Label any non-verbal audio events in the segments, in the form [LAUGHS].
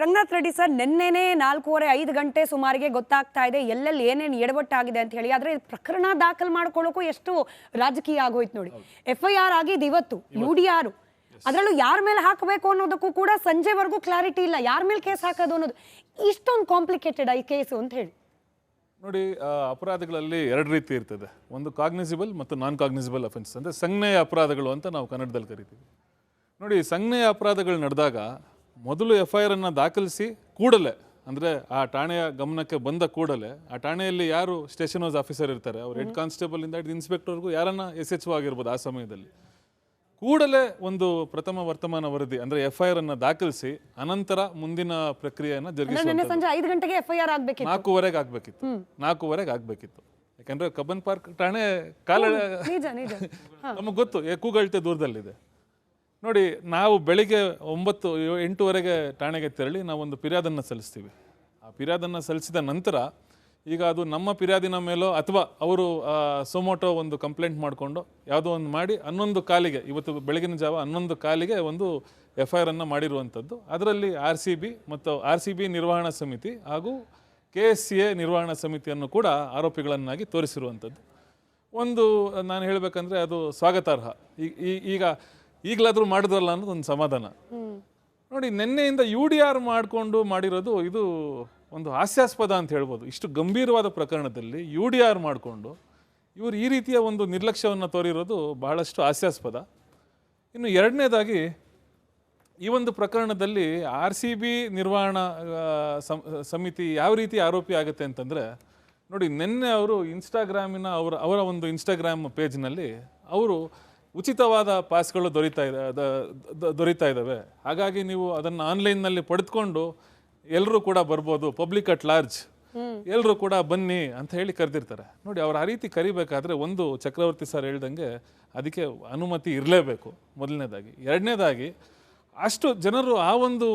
Ranganath Reddy sir ನಿನ್ನೆನೆ ನಾಲ್ಕೂವರೆ ಐದು ಗಂಟೆ ಸುಮಾರಿಗೆ ಗೊತ್ತಾಗ್ತಾ ಇದೆ ಎಲ್ಲೆಲ್ಲಿ ಏನೇನು ಎಡವಟ್ಟಾಗಿದೆ ಅಂತ ಹೇಳಿ. ಆದ್ರೆ ಪ್ರಕರಣ ದಾಖಲು ಮಾಡ್ಕೊಳ್ಳೋಕ್ಕೂ ಎಷ್ಟು ರಾಜಕೀಯ ಆಗೋಯ್ತು ನೋಡಿ. ಎಫ್ ಐ ಆರ್ ಆಗಿದ್ದು ಇವತ್ತು. U D R. ಅದರಲ್ಲೂ ಯಾರ ಮೇಲೆ ಹಾಕಬೇಕು ಅನ್ನೋದಕ್ಕೂ ಕೂಡ ಸಂಜೆವರೆಗೂ ಕ್ಲಾರಿಟಿ ಇಲ್ಲ. ಯಾರ ಮೇಲೆ ಕೇಸ್ ಹಾಕೋದು ಅನ್ನೋದು. ಇಷ್ಟೊಂದು ಕಾಂಪ್ಲಿಕೇಟೆಡ್ ಈ ಕೇಸು ಅಂತ ಹೇಳಿ. ನೋಡಿ ಅಪರಾಧಗಳಲ್ಲಿ ಎರಡು ರೀತಿ ಇರ್ತದೆ. ಒಂದು ಕಾಗ್ನಿಸಿಬಲ್ ಮತ್ತು ನಾನ್ ಕಾಗ್ನಿಸಿಬಲ್ ಅಫೆನ್ಸ್ ಅಂದರೆ ಸಂಜ್ಞೆಯ ಅಪರಾಧಗಳು ಅಂತ ನಾವು ಕನ್ನಡದಲ್ಲಿ ಕರಿತೀವಿ. ನೋಡಿ ಸಂಜ್ಞೆಯ ಅಪರಾಧಗಳು ನಡೆದಾಗ ಮೊದಲು ಎಫ್ ಐ ಆರನ್ನು ದಾಖಲಿಸಿ ಕೂಡಲೇ ಅಂದರೆ ಆ ಠಾಣೆಯ ಗಮನಕ್ಕೆ ಬಂದ ಕೂಡಲೇ ಆ ಠಾಣೆಯಲ್ಲಿ ಯಾರು ಸ್ಟೇಷನ್ ಹೌಸ್ ಆಫೀಸರ್ ಇರ್ತಾರೆ ಅವ್ರು ಹೆಡ್ ಕಾನ್ಸ್ಟೇಬಲಿಂದ ಹಿಡಿದು ಇನ್ಸ್ಪೆಕ್ಟರ್ಗೂ ಯಾರನ್ನ ಎಸ್ ಎಚ್ ಆಗಿರ್ಬೋದು ಆ ಸಮಯದಲ್ಲಿ. ಕೂಡಲೇ ಒಂದು ಪ್ರಥಮ ವರ್ತಮಾನ ವರದಿ ಅಂದ್ರೆ ಎಫ್ ಐ ಆರ್ ಅನ್ನ ದಾಖಲಿಸಿ ಅನಂತರ ಮುಂದಿನ ಪ್ರಕ್ರಿಯೆಯನ್ನು ಆರ್ ಆಗ್ಬೇಕಿತ್ತು. ನಾಲ್ಕೂವರೆಗೆ ಆಗ್ಬೇಕಿತ್ತು. ನಾಲ್ಕೂವರೆಗೆ ಆಗ್ಬೇಕಿತ್ತು. ಯಾಕಂದ್ರೆ ಕಬ್ಬನ್ ಪಾರ್ಕ್ ಠಾಣೆ ಕಾಲ [LAUGHS] ನಮಗೆ ಗೊತ್ತು ಕೂಗಳ್ತೆ ದೂರದಲ್ಲಿದೆ. ನೋಡಿ, ನಾವು ಬೆಳಿಗ್ಗೆ ಒಂಬತ್ತು, ಎಂಟೂವರೆಗೆ ಠಾಣೆಗೆ ತೆರಳಿ ನಾವೊಂದು ಫಿರ್ಯಾದನ್ನು ಸಲ್ಲಿಸ್ತೀವಿ. ಆ ಫಿರ್ಯಾದನ್ನು ಸಲ್ಲಿಸಿದ ನಂತರ ಈಗ ಅದು ನಮ್ಮ ಫಿರ್ಯಾದಿನ ಮೇಲೋ ಅಥವಾ ಅವರು ಸೊಮೊಟೊ ಒಂದು ಕಂಪ್ಲೇಂಟ್ ಮಾಡಿಕೊಂಡು ಯಾವುದೋ ಒಂದು ಮಾಡಿ ಹನ್ನೊಂದು ಕಾಲಿಗೆ, ಇವತ್ತು ಬೆಳಗಿನ ಜಾವ ಹನ್ನೊಂದು ಕಾಲಿಗೆ ಒಂದು ಎಫ್ ಐ ಆರನ್ನು ಮಾಡಿರುವಂಥದ್ದು. ಅದರಲ್ಲಿ ಆರ್ ಸಿ ಬಿ ಮತ್ತು ಆರ್ ಸಿ ಬಿ ನಿರ್ವಹಣಾ ಸಮಿತಿ ಹಾಗೂ ಕೆ ಎಸ್ ಸಿ ಎ ನಿರ್ವಹಣಾ ಸಮಿತಿಯನ್ನು ಕೂಡ ಆರೋಪಿಗಳನ್ನಾಗಿ ತೋರಿಸಿರುವಂಥದ್ದು. ಒಂದು, ನಾನು ಹೇಳಬೇಕಂದ್ರೆ ಅದು ಸ್ವಾಗತಾರ್ಹ. ಈಗ ಈಗಲಾದರೂ ಮಾಡಿದ್ರಲ್ಲ ಅನ್ನೋದು ಒಂದು ಸಮಾಧಾನ. ನೋಡಿ ನಿನ್ನೆಯಿಂದ ಯು ಡಿ ಆರ್ ಮಾಡಿಕೊಂಡು ಮಾಡಿರೋದು ಇದು ಒಂದು ಹಾಸ್ಯಾಸ್ಪದ ಅಂತ ಹೇಳ್ಬೋದು. ಇಷ್ಟು ಗಂಭೀರವಾದ ಪ್ರಕರಣದಲ್ಲಿ ಯು ಡಿ ಆರ್ ಮಾಡಿಕೊಂಡು ಇವರು ಈ ರೀತಿಯ ಒಂದು ನಿರ್ಲಕ್ಷ್ಯವನ್ನು ತೋರಿರೋದು ಬಹಳಷ್ಟು ಹಾಸ್ಯಾಸ್ಪದ. ಇನ್ನು ಎರಡನೇದಾಗಿ ಈ ಒಂದು ಪ್ರಕರಣದಲ್ಲಿ ಆರ್ ಸಿ ಬಿ ನಿರ್ವಹಣಾ ಸಮಿತಿ ಯಾವ ರೀತಿ ಆರೋಪಿ ಆಗುತ್ತೆ ಅಂತಂದರೆ ನೋಡಿ ನಿನ್ನೆ ಅವರು ಇನ್ಸ್ಟಾಗ್ರಾಮಿನ ಅವರ ಅವರ ಒಂದು ಇನ್ಸ್ಟಾಗ್ರಾಮ್ ಪೇಜ್ನಲ್ಲಿ ಅವರು ಉಚಿತವಾದ ಪಾಸ್ಗಳು ದೊರೀತಾ ಇದೆ ದೊರೀತಾ ಇದ್ದಾವೆ ಹಾಗಾಗಿ ನೀವು ಅದನ್ನು ಆನ್ಲೈನ್ನಲ್ಲಿ ಪಡೆದುಕೊಂಡು ಎಲ್ಲರೂ ಕೂಡ ಬರ್ಬೋದು ಪಬ್ಲಿಕ್ ಅಟ್ ಲಾರ್ಜ್. ಎಲ್ಲರೂ ಕೂಡ ಬನ್ನಿ ಅಂತ ಹೇಳಿ ಕರೆದಿರ್ತಾರೆ. ನೋಡಿ ಅವ್ರು ಆ ರೀತಿ ಕರಿಬೇಕಾದ್ರೆ ಒಂದು ಚಕ್ರವರ್ತಿ ಸರ್ ಹೇಳ್ದಂಗೆ ಅದಕ್ಕೆ ಅನುಮತಿ ಇರಲೇಬೇಕು ಮೊದಲನೇದಾಗಿ. ಎರಡನೇದಾಗಿ ಅಷ್ಟು ಜನರು ಆ ಒಂದು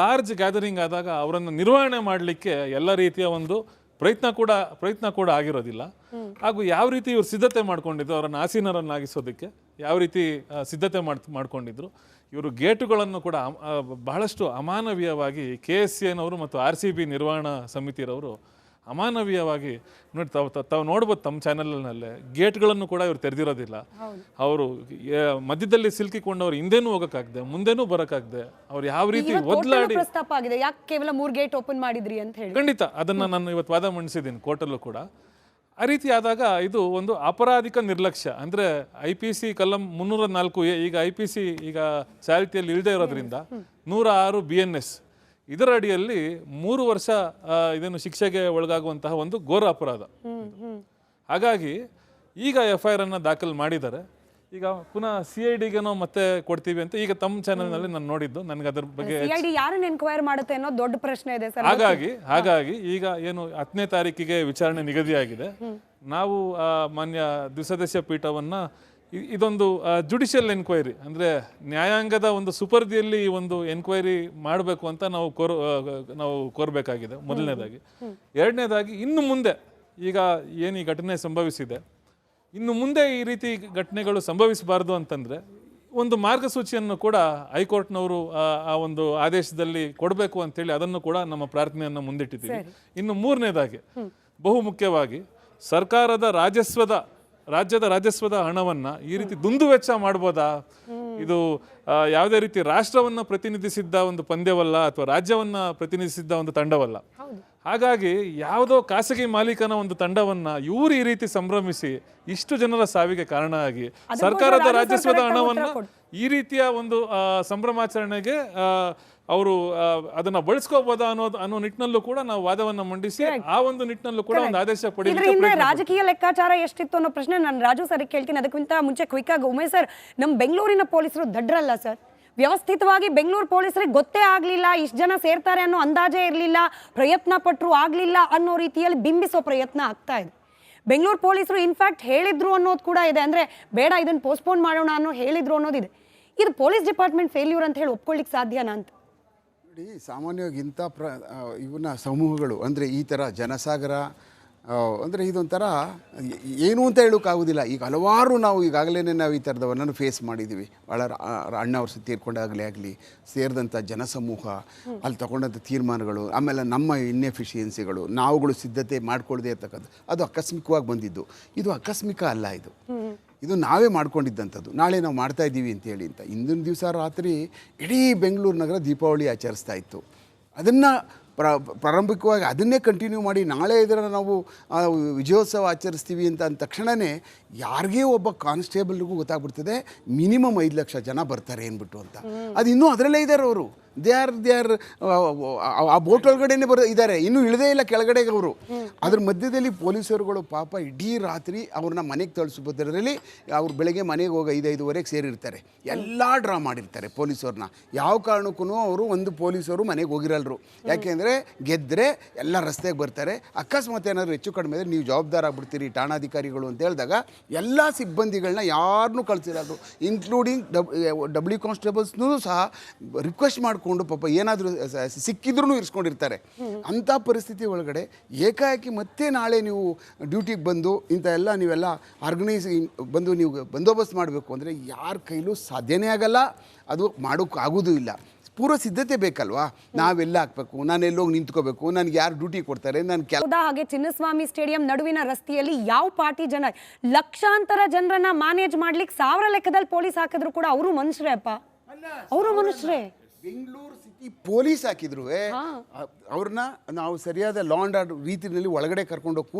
ಲಾರ್ಜ್ ಗ್ಯಾದರಿಂಗ್ ಆದಾಗ ಅವರನ್ನು ನಿರ್ವಹಣೆ ಮಾಡಲಿಕ್ಕೆ ಎಲ್ಲ ರೀತಿಯ ಒಂದು ಪ್ರಯತ್ನ ಕೂಡ ಪ್ರಯತ್ನ ಕೂಡ ಆಗಿರೋದಿಲ್ಲ. ಹಾಗೂ ಯಾವ ರೀತಿ ಇವರು ಸಿದ್ಧತೆ ಮಾಡ್ಕೊಂಡಿದ್ರು ಅವರನ್ನು ಆಸೀನರನ್ನಾಗಿಸೋದಕ್ಕೆ ಯಾವ ರೀತಿ ಸಿದ್ಧತೆ ಮಾಡ್ ಮಾಡ್ಕೊಂಡಿದ್ರು ಇವರು ಗೇಟುಗಳನ್ನು ಕೂಡ ಬಹಳಷ್ಟು ಅಮಾನವೀಯವಾಗಿ ಕೆ ಎಸ್ ಸಿ ಎನವರು ಮತ್ತು ಆರ್ ಸಿ ಬಿ ನಿರ್ವಹಣಾ ಸಮಿತಿಯರವರು ಅಮಾನವೀಯವಾಗಿ ನೋಡಿ ತಾವು ತಾವು- ನೋಡ್ಬೋದು ತಮ್ಮ ಚಾನೆಲ್ನಲ್ಲೇ ಗೇಟ್ಗಳನ್ನು ಕೂಡ ಇವರು ತೆರೆದಿರೋದಿಲ್ಲ. ಅವರು ಮಧ್ಯದಲ್ಲಿ ಸಿಲುಕಿಕೊಂಡವ್ರು ಹಿಂದೆನೂ ಹೋಗೋಕ್ಕಾಗದೆ ಮುಂದೆನೂ ಬರೋಕ್ಕಾಗದೆ. ಅವ್ರು ಯಾವ ರೀತಿ ಒದ್ಲಾಡಿ ಪ್ರಸ್ತಾಪ ಆಗಿದೆ. ಯಾಕೆ ಕೇವಲ ಮೂರು ಗೇಟ್ ಓಪನ್ ಮಾಡಿದ್ರಿ ಅಂತ ಹೇಳಿ. ಖಂಡಿತ. ಅದನ್ನ ನಾನು ಇವತ್ತು ವಾದ ಮಂಡಿಸಿದ್ದೀನಿ ಕೋರ್ಟಲ್ಲೂ ಕೂಡ. ಆ ರೀತಿ ಆದಾಗ ಇದು ಒಂದು ಅಪರಾಧಿಕ ನಿರ್ಲಕ್ಷ್ಯ. ಅಂದ್ರೆ ಐ ಪಿ ಸಿ ಕಲಂ ಮುನ್ನೂರ ನಾಲ್ಕು ಈಗ ಐ ಪಿ ಸಿ ಈಗ ಚಾರಿಟಿಯಲ್ಲಿ ಇಲ್ಲದೆ ಇರೋದ್ರಿಂದ ನೂರ ಆರು ಬಿ ಎನ್ ಎಸ್ ಇದರ ಅಡಿಯಲ್ಲಿ ಮೂರು ವರ್ಷ ಇದನ್ನು ಇದೇನು ಶಿಕ್ಷೆಗೆ ಒಳಗಾಗುವಂತಹ ಒಂದು ಘೋರ ಅಪರಾಧ. ಹಾಗಾಗಿ ಈಗ ಎಫ್ ಐ ಆರ್ ಅನ್ನ ದಾಖಲು ಮಾಡಿದ್ದಾರೆ. ಈಗ ಪುನಃ ಸಿ ಐ ಡಿಗೆನೋ ಮತ್ತೆ ಕೊಡ್ತೀವಿ ಅಂತ ಈಗ ತಮ್ಮ ಚಾನಲ್ನಲ್ಲಿ ನಾನು ನೋಡಿದ್ದು. ನನಗೆ ಅದ್ರ ಬಗ್ಗೆ ಯಾರನ್ನ ಎನ್ಕ್ವೈರ್ ಮಾಡುತ್ತೆ ಅನ್ನೋ ದೊಡ್ಡ ಪ್ರಶ್ನೆ ಇದೆ ಸರ್. ಹಾಗಾಗಿ ಹಾಗಾಗಿ ಈಗ ಏನು ಹತ್ತನೇ ತಾರೀಕಿಗೆ ವಿಚಾರಣೆ ನಿಗದಿಯಾಗಿದೆ. ನಾವು ಮಾನ್ಯ ದ್ವಿಸದಸ್ಯ ಪೀಠವನ್ನ ಇದೊಂದು ಜುಡಿಷಿಯಲ್ ಎನ್ಕ್ವೈರಿ ಅಂದ್ರೆ ನ್ಯಾಯಾಂಗದ ಒಂದು ಸುಪರ್ದಿಯಲ್ಲಿ ಈ ಒಂದು ಎನ್ಕ್ವೈರಿ ಮಾಡಬೇಕು ಅಂತ ನಾವು ಕೋರ್ ನಾವು ಕೋರಬೇಕಾಗಿದೆ ಮೊದಲನೇದಾಗಿ. ಎರಡನೇದಾಗಿ ಇನ್ನು ಮುಂದೆ ಈಗ ಏನು ಈ ಘಟನೆ ಸಂಭವಿಸಿದೆ ಇನ್ನು ಮುಂದೆ ಈ ರೀತಿ ಘಟನೆಗಳು ಸಂಭವಿಸಬಾರ್ದು ಅಂತಂದ್ರೆ ಒಂದು ಮಾರ್ಗಸೂಚಿಯನ್ನು ಕೂಡ ಹೈಕೋರ್ಟ್ನವರು ಆ ಒಂದು ಆದೇಶದಲ್ಲಿ ಕೊಡಬೇಕು ಅಂತೇಳಿ ಅದನ್ನು ಕೂಡ ನಮ್ಮ ಪ್ರಾರ್ಥನೆಯನ್ನು ಮುಂದಿಟ್ಟಿದ್ದೀವಿ. ಇನ್ನು ಮೂರನೇದಾಗಿ ಬಹು ಮುಖ್ಯವಾಗಿ ಸರ್ಕಾರದ ರಾಜಸ್ವದ ರಾಜ್ಯದ ರಾಜಸ್ವದ ಹಣವನ್ನ ಈ ರೀತಿ ದುಂದು ವೆಚ್ಚ ಮಾಡ್ಬೋದಾ? ಇದು ಯಾವುದೇ ರೀತಿ ರಾಷ್ಟ್ರವನ್ನ ಪ್ರತಿನಿಧಿಸಿದ್ದ ಒಂದು ಪಂದ್ಯವಲ್ಲ ಅಥವಾ ರಾಜ್ಯವನ್ನ ಪ್ರತಿನಿಧಿಸಿದ್ದ ಒಂದು ತಂಡವಲ್ಲ. ಹಾಗಾಗಿ ಯಾವುದೋ ಖಾಸಗಿ ಮಾಲೀಕನ ಒಂದು ತಂಡವನ್ನ ಇವರು ಈ ರೀತಿ ಸಂಭ್ರಮಿಸಿ ಇಷ್ಟು ಜನರ ಸಾವಿಗೆ ಕಾರಣ ಆಗಿ ಸರ್ಕಾರದ ರಾಜಸ್ವದ ಹಣವನ್ನ ಈ ರೀತಿಯ ಒಂದು ಸಂಭ್ರಮಾಚರಣೆಗೆ ಅವರು ಅದನ್ನ ಬಳಸ್ಕೋಬೋದಾ ಅನ್ನೋದು ಅನ್ನೋ ನಿಟ್ಟಿನಲ್ಲೂ ಕೂಡ ನಾವು ವಾದವನ್ನ ಮಂಡಿಸಿ ಆ ಒಂದು ನಿಟ್ಟಿನಲ್ಲೂ ಕೂಡ ಒಂದು ಆದೇಶ ಪಡೆಯಲಿಕ್ಕೆ ರಾಜಕೀಯ ಲೆಕ್ಕಾಚಾರ ಎಷ್ಟಿತ್ತು ಅನ್ನೋ ಪ್ರಶ್ನೆ ನಾನು ರಾಜು ಸರ್ ಕೇಳ್ತೀನಿ. ಅದಕ್ಕಿಂತ ಮುಂಚೆ ಕ್ವಿಕ್ ಆಗಿ ಉಮೇಶ್ ಸರ್ ನಮ್ಮ ಬೆಂಗಳೂರಿನ ಪೊಲೀಸರು ದಡ್ರಲ್ಲ ಸರ್. ವ್ಯವಸ್ಥಿತವಾಗಿ ಬೆಂಗಳೂರು ಪೊಲೀಸರಿಗೆ ಗೊತ್ತೇ ಆಗಲಿಲ್ಲ, ಇಷ್ಟು ಜನ ಸೇರ್ತಾರೆ ಅನ್ನೋ ಅಂದಾಜೇ ಇರಲಿಲ್ಲ ಪ್ರಯತ್ನ ಪಟ್ಟರು ಆಗಲಿಲ್ಲ ಅನ್ನೋ ರೀತಿಯಲ್ಲಿ ಬಿಂಬಿಸೋ ಪ್ರಯತ್ನ ಆಗ್ತಾ ಇದೆ. ಬೆಂಗಳೂರು ಪೊಲೀಸರು ಇನ್ಫ್ಯಾಕ್ಟ್ ಹೇಳಿದ್ರು ಅನ್ನೋದು ಕೂಡ ಇದೆ. ಅಂದರೆ ಬೇಡ, ಇದನ್ನು ಪೋಸ್ಟ್ಪೋನ್ ಮಾಡೋಣ ಅನ್ನೋ ಹೇಳಿದ್ರು ಅನ್ನೋದಿದೆ ಇದು. ಪೊಲೀಸ್ ಡಿಪಾರ್ಟ್ಮೆಂಟ್ ಫೇಲ್ಯೂರ್ ಅಂತ ಹೇಳಿ ಒಪ್ಕೊಳ್ಳಿಕ್ ಸಾಧ್ಯನಾ ಅಂತ. ನೋಡಿ, ಸಾಮಾನ್ಯವಾಗಿ ಇಂಥ ಪ್ರ ಇವನ್ನ ಸಮೂಹಗಳು, ಅಂದರೆ ಈ ಥರ ಜನಸಾಗರ ಅಂದರೆ ಇದೊಂಥರ ಏನು ಅಂತ ಹೇಳೋಕ್ಕಾಗೋದಿಲ್ಲ ಈಗ ಹಲವಾರು ನಾವು ಈಗಾಗಲೇ ನಾವು ಈ ಥರದವನ್ನೂ ಫೇಸ್ ಮಾಡಿದ್ದೀವಿ ಭಾಳ ಅಣ್ಣವ್ರ ಆ- ಅಣ್ಣ ಅವ್ರು ತೀರ್ಕೊಂಡಾಗಲೇ ಆಗಲಿ ಸೇರಿದಂಥ ಜನಸಮೂಹ ಅಲ್ಲಿ ತಗೊಂಡಂಥ ತೀರ್ಮಾನಗಳು ಆಮೇಲೆ ನಮ್ಮ ಇನ್ಎಫಿಷಿಯನ್ಸಿಗಳು ನಾವುಗಳು ಸಿದ್ಧತೆ ಮಾಡ್ಕೊಳ್ಳದೆ ಇರ್ತಕ್ಕಂಥ ಅದು ಆಕಸ್ಮಿಕವಾಗಿ ಬಂದಿದ್ದು. ಇದು ಆಕಸ್ಮಿಕ ಅಲ್ಲ ಇದು. ಇದು ನಾವೇ ಮಾಡ್ಕೊಂಡಿದ್ದಂಥದ್ದು. ನಾಳೆ ನಾವು ಮಾಡ್ತಾ ಇದ್ದೀವಿ ಅಂತೇಳಿ ಅಂತ. ಇಂದಿನ ದಿವಸ ರಾತ್ರಿ ಇಡೀ ಬೆಂಗಳೂರು ನಗರ ದೀಪಾವಳಿ ಆಚರಿಸ್ತಾ ಇತ್ತು. ಅದನ್ನು ಪ್ರ ಪ್ರಾರಂಭಿಕವಾಗಿ ಅದನ್ನೇ ಕಂಟಿನ್ಯೂ ಮಾಡಿ ನಾಳೆ ಇದರ ನಾವು ವಿಜಯೋತ್ಸವ ಆಚರಿಸ್ತೀವಿ ಅಂತ ಅಂದ ತಕ್ಷಣವೇ ಯಾರಿಗೇ ಒಬ್ಬ ಕಾನ್ಸ್ಟೇಬಲ್ಗೂ ಗೊತ್ತಾಗ್ಬಿಡ್ತದೆ ಮಿನಿಮಮ್ ಐದು ಲಕ್ಷ ಜನ ಬರ್ತಾರೆ ಅಂದ್ಬಿಟ್ಟು ಅಂತ. ಅದು ಇನ್ನೂ ಅದರಲ್ಲೇ ಇದ್ದಾರೆ ಅವರು. ದೇ ಆರ್ ದೇ ಆರ್ ಆ ಬೋಟ್ ಒಳಗಡೆನೆ ಬರೋ ಇದ್ದಾರೆ ಇನ್ನೂ ಇಳದೇ ಇಲ್ಲ ಕೆಳಗಡೆಗೆ ಅವರು. ಅದ್ರ ಮಧ್ಯದಲ್ಲಿ ಪೊಲೀಸರುಗಳು ಪಾಪ ಇಡೀ ರಾತ್ರಿ ಅವ್ರನ್ನ ಮನೆಗೆ ತಳಿಸ್ಬೋದರಲ್ಲಿ ಅವ್ರು ಬೆಳಗ್ಗೆ ಮನೆಗೆ ಹೋಗಿ ಐದು ಐದುವರೆಗೆ ಸೇರಿರ್ತಾರೆ. ಎಲ್ಲ ಡ್ರಾ ಮಾಡಿರ್ತಾರೆ ಪೊಲೀಸರನ್ನ ಯಾವ ಕಾರಣಕ್ಕೂ ಅವರು ಒಂದು ಪೊಲೀಸರು ಮನೆಗೆ ಹೋಗಿರಲ್ರು. ಯಾಕೆಂದರೆ ಗೆದ್ದರೆ ಎಲ್ಲ ರಸ್ತೆಗೆ ಬರ್ತಾರೆ. ಅಕಸ್ಮಾತ್ ಏನಾದರೂ ಹೆಚ್ಚು ಕಡಿಮೆ ಆದರೆ ನೀವು ಜವಾಬ್ದಾರ ಆಗ್ಬಿಡ್ತೀರಿ, ಠಾಣಾಧಿಕಾರಿಗಳು ಅಂತ ಹೇಳಿದಾಗ ಎಲ್ಲ ಸಿಬ್ಬಂದಿಗಳನ್ನ ಯಾರನ್ನೂ ಕಳಿಸಿರೋದು ಇನ್ಕ್ಲೂಡಿಂಗ್ ಡಬ್ ಡಬ್ಲ್ಯೂ ಕಾನ್ಸ್ಟೇಬಲ್ಸ್ನೂ ಸಹ ರಿಕ್ವೆಸ್ಟ್ ಮಾಡಿಕೊಂಡು ಪಾಪ ಏನಾದರೂ ಸಿಕ್ಕಿದ್ರೂ ಇರಿಸ್ಕೊಂಡಿರ್ತಾರೆ. ಅಂಥ ಪರಿಸ್ಥಿತಿ ಒಳಗಡೆ ಏಕಾಏಕಿ ಮತ್ತೆ ನಾಳೆ ನೀವು ಡ್ಯೂಟಿಗೆ ಬಂದು ಇಂಥ ಎಲ್ಲ ನೀವೆಲ್ಲ ಆರ್ಗನೈಸ್ ಬಂದು ನೀವು ಬಂದೋಬಸ್ತ್ ಮಾಡಬೇಕು ಅಂದರೆ ಯಾರ ಕೈಲೂ ಸಾಧ್ಯನೇ ಆಗಲ್ಲ. ಅದು ಮಾಡೋಕ್ಕೆ ಆಗೋದೂ ಇಲ್ಲ. ಪೂರ್ವ ಸಿದ್ಧತೆ ಬೇಕಲ್ವಾ? ನಾವೆಲ್ಲ ಹಾಕ್ಬೇಕು ನಾನು ಎಲ್ಲೋಗಿ ನಿಂತ್ಕೋಬೇಕು ನನಗೆ ಯಾರು ಡ್ಯೂಟಿ ಕೊಡ್ತಾರೆ ನಾನು ಕೆಲಸ ಹಾಗೆ ಚಿನ್ನಸ್ವಾಮಿ ಸ್ಟೇಡಿಯಂ ನಡುವಿನ ರಸ್ತೆಯಲ್ಲಿ ಯಾವ ಪಾರ್ಟಿ ಜನ ಲಕ್ಷಾಂತರ ಜನರನ್ನ ಮ್ಯಾನೇಜ್ ಮಾಡ್ಲಿಕ್ಕೆ ಸಾವಿರ ಲೆಕ್ಕದಲ್ಲಿ ಪೊಲೀಸ್ ಹಾಕಿದ್ರು ಕೂಡ ಅವರು ಮನುಷ್ಯರೇ ಅಪ್ಪ. ಅವರು ಮನುಷ್ಯರೇ. ಬೆಂಗಳೂರು ಸಿಟಿ ಪೊಲೀಸ್ ಹಾಕಿದ್ರು ಅವ್ರನ್ನ ನಾವು ಸರಿಯಾದ ಲಾ ಆರ್ಡರ್ ರೀತಿಯಲ್ಲಿ ಒಳಗಡೆ ಕರ್ಕೊಂಡು ಹೋಗಿ